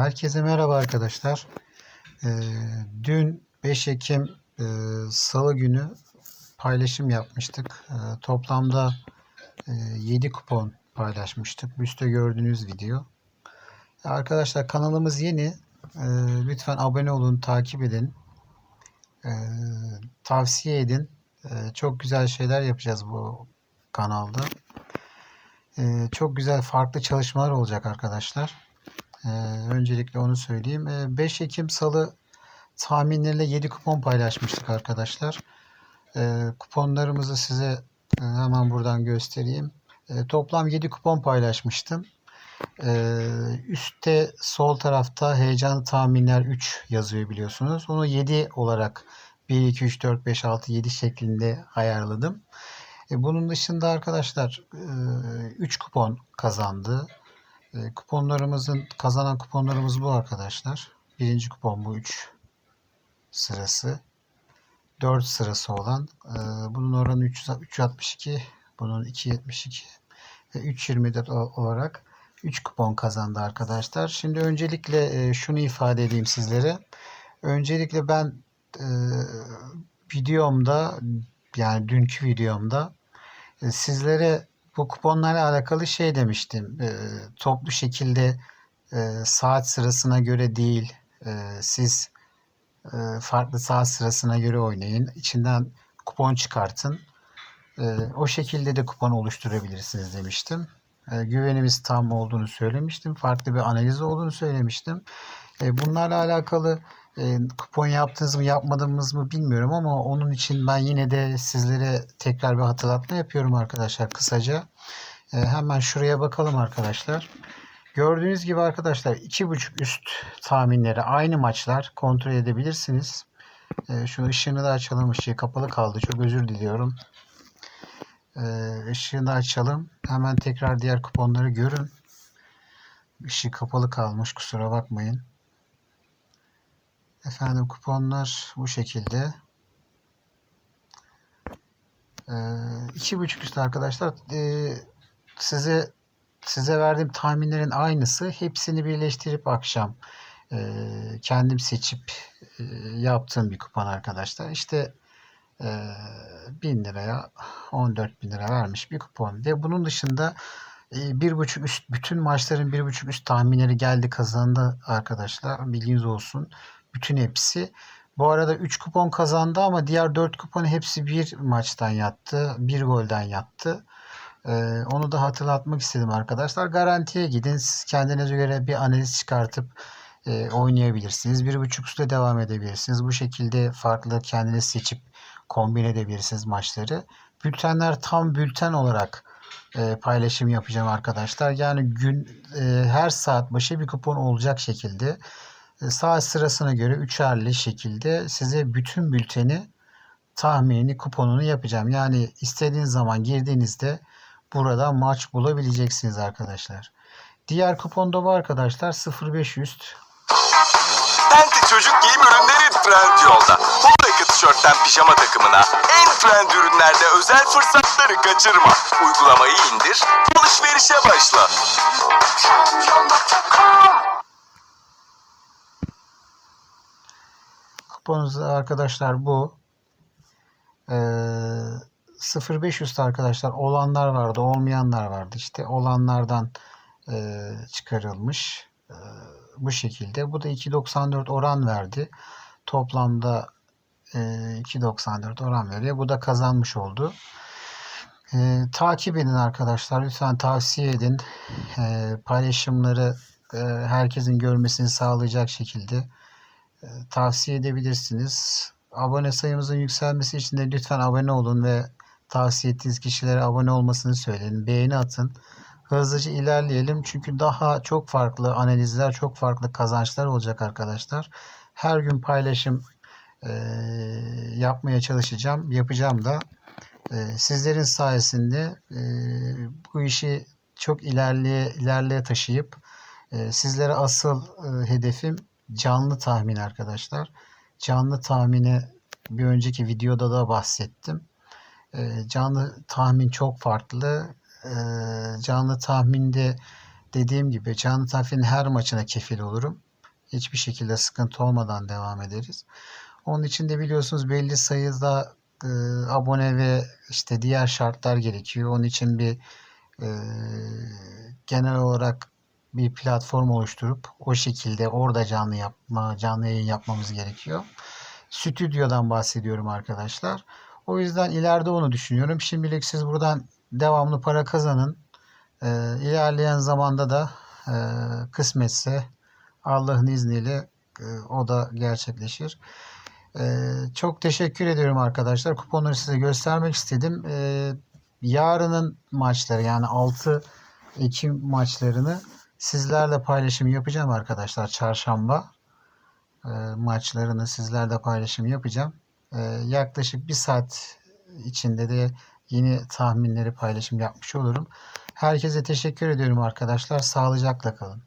Herkese merhaba arkadaşlar. Ee, dün 5 Ekim e, Salı günü paylaşım yapmıştık. Ee, toplamda e, 7 kupon paylaşmıştık. Üstte gördüğünüz video. Arkadaşlar kanalımız yeni. Ee, lütfen abone olun, takip edin. Tavsiye edin. Çok güzel şeyler yapacağız bu kanalda. Çok güzel farklı çalışmalar olacak arkadaşlar. Ee, öncelikle onu söyleyeyim. Ee, 5 Ekim Salı tahminleriyle 7 kupon paylaşmıştık arkadaşlar. Ee, kuponlarımızı size e, hemen buradan göstereyim. Ee, toplam 7 kupon paylaşmıştım. Ee, üstte sol tarafta heyecanlı tahminler 3 yazıyor biliyorsunuz. Onu 7 olarak 1, 2, 3, 4, 5, 6, 7 şeklinde ayarladım. E, bunun dışında arkadaşlar 3 kupon kazandı. E, kuponlarımızın kazanan kuponlarımız bu arkadaşlar. Birinci kupon bu 3 sırası. 4 sırası olan. E, bunun oranı 362. Bunun 272 ve 324 olarak 3 kupon kazandı arkadaşlar. Şimdi öncelikle e, şunu ifade edeyim sizlere. Öncelikle ben e, videomda yani dünkü videomda e, sizlere bu kuponlarla alakalı şey demiştim. E, toplu şekilde e, saat sırasına göre değil, e, siz e, farklı saat sırasına göre oynayın. İçinden kupon çıkartın. E, o şekilde de kupon oluşturabilirsiniz demiştim. E, güvenimiz tam olduğunu söylemiştim. Farklı bir analiz olduğunu söylemiştim. E, bunlarla alakalı e, kupon yaptınız mı yapmadınız mı bilmiyorum ama onun için ben yine de sizlere tekrar bir hatırlatma yapıyorum arkadaşlar kısaca. E, hemen şuraya bakalım arkadaşlar. Gördüğünüz gibi arkadaşlar 2.5 üst tahminleri aynı maçlar kontrol edebilirsiniz. E, şu ışığını da açalım. Işığı kapalı kaldı. Çok özür diliyorum. E, ışığını da açalım. Hemen tekrar diğer kuponları görün. Işığı kapalı kalmış. Kusura bakmayın. Efendim kuponlar bu şekilde. Ee, iki buçuk üstü arkadaşlar. Ee, size size verdiğim tahminlerin aynısı. Hepsini birleştirip akşam e, kendim seçip e, yaptığım bir kupon arkadaşlar. İşte e, 1000 liraya 14 bin lira vermiş bir kupon. Ve bunun dışında e, bir buçuk üst bütün maçların bir buçuk üst tahminleri geldi kazandı arkadaşlar. Bilginiz olsun. Bütün hepsi. Bu arada 3 kupon kazandı ama diğer 4 kupon hepsi bir maçtan yattı. Bir golden yattı. Ee, onu da hatırlatmak istedim arkadaşlar. Garantiye gidin. Siz kendinize göre bir analiz çıkartıp e, oynayabilirsiniz. Bir buçuk üstle devam edebilirsiniz. Bu şekilde farklı kendiniz seçip kombin edebilirsiniz maçları. Bültenler tam bülten olarak e, paylaşım yapacağım arkadaşlar. Yani gün e, her saat başı bir kupon olacak şekilde saat sırasına göre üçerli şekilde size bütün bülteni tahmini kuponunu yapacağım. Yani istediğiniz zaman girdiğinizde burada maç bulabileceksiniz arkadaşlar. Diğer kuponda bu arkadaşlar 0500 Penti çocuk giyim ürünleri trend yolda. Polo yaka tişörtten pijama takımına en trend ürünlerde özel fırsatları kaçırma. Uygulamayı indir, alışverişe başla. Kuponumuz arkadaşlar bu. Ee, 0500 arkadaşlar olanlar vardı olmayanlar vardı. İşte olanlardan e, çıkarılmış. E, bu şekilde. Bu da 2.94 oran verdi. Toplamda e, 2.94 oran veriyor. Bu da kazanmış oldu. E, takip edin arkadaşlar. Lütfen tavsiye edin. E, paylaşımları e, herkesin görmesini sağlayacak şekilde tavsiye edebilirsiniz. Abone sayımızın yükselmesi için de lütfen abone olun ve tavsiye ettiğiniz kişilere abone olmasını söyleyin. Beğeni atın. Hızlıca ilerleyelim. Çünkü daha çok farklı analizler, çok farklı kazançlar olacak arkadaşlar. Her gün paylaşım e, yapmaya çalışacağım. Yapacağım da. E, sizlerin sayesinde e, bu işi çok ilerleye, ilerleye taşıyıp e, sizlere asıl e, hedefim canlı tahmin arkadaşlar. Canlı tahmini bir önceki videoda da bahsettim. E, canlı tahmin çok farklı. E, canlı tahminde dediğim gibi canlı tahminin her maçına kefil olurum. hiçbir şekilde sıkıntı olmadan devam ederiz. Onun için de biliyorsunuz belli sayıda e, abone ve işte diğer şartlar gerekiyor. Onun için bir e, genel olarak bir platform oluşturup o şekilde orada canlı yapma, canlı yayın yapmamız gerekiyor. Stüdyodan bahsediyorum arkadaşlar. O yüzden ileride onu düşünüyorum. Şimdilik siz buradan devamlı para kazanın. Ee, ilerleyen zamanda da e, kısmetse Allah'ın izniyle e, o da gerçekleşir. Ee, çok teşekkür ediyorum arkadaşlar. Kuponları size göstermek istedim. Ee, yarının maçları yani 6 Ekim maçlarını sizlerle paylaşım yapacağım arkadaşlar. Çarşamba e, maçlarını sizlerle paylaşım yapacağım. E, yaklaşık bir saat içinde de yeni tahminleri paylaşım yapmış olurum. Herkese teşekkür ediyorum arkadaşlar. Sağlıcakla kalın.